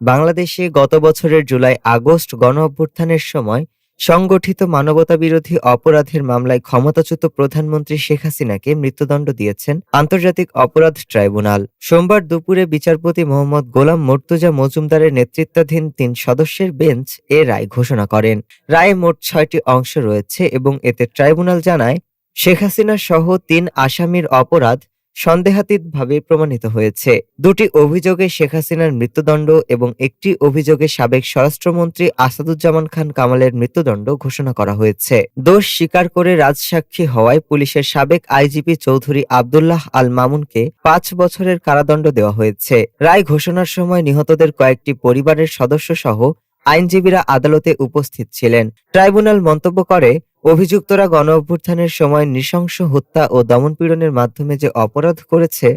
বাংলাদেশে গত বছরের জুলাই আগস্ট গণ অভ্যুত্থানের সময় সংগঠিত মানবতাবিরোধী অপরাধের মামলায় ক্ষমতাচ্যুত প্রধানমন্ত্রী শেখ হাসিনাকে মৃত্যুদণ্ড দিয়েছেন আন্তর্জাতিক অপরাধ ট্রাইব্যুনাল। সোমবার দুপুরে বিচারপতি মোহাম্মদ গোলাম মর্তুজা মজুমদারের নেতৃত্বাধীন তিন সদস্যের বেঞ্চ এ রায় ঘোষণা করেন। রায়ে মোট ছয়টি অংশ রয়েছে এবং এতে ট্রাইব্যুনাল জানায়, শেখ হাসিনা সহ তিন আসামির অপরাধ সন্দেহাতীতভাবে প্রমাণিত হয়েছে। দুটি অভিযোগে শেখ হাসিনার মৃত্যুদণ্ড এবং একটি অভিযোগে সাবেক স্বরাষ্ট্রমন্ত্রী আসাদুজ্জামান খান কামালের মৃত্যুদণ্ড ঘোষণা করা হয়েছে। দোষ স্বীকার করে রাজসাক্ষী হওয়ায় পুলিশের সাবেক আইজিপি চৌধুরী আবদুল্লাহ আল মামুনকে পাঁচ বছরের কারাদণ্ড দেওয়া হয়েছে। রায় ঘোষণার সময় নিহতদের কয়েকটি পরিবারের সদস্য সহ আইনজীবীরা আদালতে উপস্থিত ছিলেন। ট্রাইব্যুনাল মন্তব্য করে অভিযুক্তরা গণ অভ্যুত্থানের সময় নৃশংস হত্যা ও দমনপীড়নের মাধ্যমে যে অপরাধ করেছে,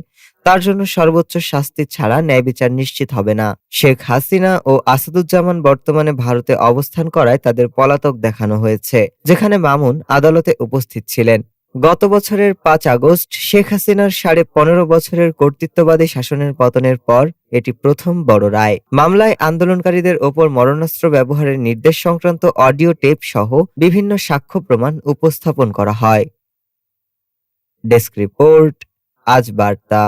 তার জন্য সর্বোচ্চ শাস্তি ছাড়া ন্যায় বিচার নিশ্চিত হবে না। শেখ হাসিনা ও আসাদুজ্জামান বর্তমানে ভারতে অবস্থান করায় তাদের পলাতক দেখানো হয়েছে, যেখানে মামুন আদালতে উপস্থিত ছিলেন। গত বছরের পাঁচ আগস্ট শেখ হাসিনার সাড়ে পনেরো বছরের কর্তৃত্ববাদী শাসনের পতনের পর এটি প্রথম বড় রায়। মামলায় আন্দোলনকারীদের ওপর মরণাস্ত্র ব্যবহারের নির্দেশ সংক্রান্ত অডিও টেপ সহ বিভিন্ন সাক্ষ্য প্রমাণ উপস্থাপন করা হয়। ডেস্ক রিপোর্ট, আজ বার্তা।